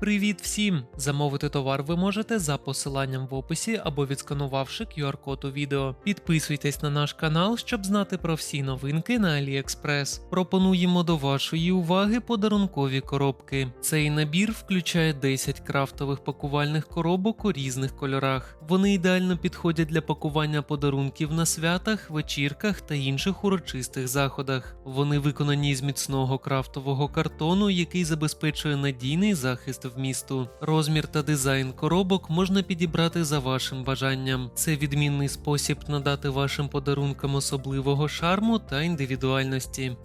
Привіт всім! Замовити товар ви можете за посиланням в описі або відсканувавши QR-код у відео. Підписуйтесь на наш канал, щоб знати про всі новинки на AliExpress. Пропонуємо до вашої уваги подарункові коробки. Цей набір включає 10 крафтових пакувальних коробок у різних кольорах. Вони ідеально підходять для пакування подарунків на святах, вечірках та інших урочистих заходах. Вони виконані з міцного крафтового картону, який забезпечує надійний захист вмісту. Розмір та дизайн коробок можна підібрати за вашим бажанням. Це відмінний спосіб надати вашим подарункам особливого шарму та індивідуальності.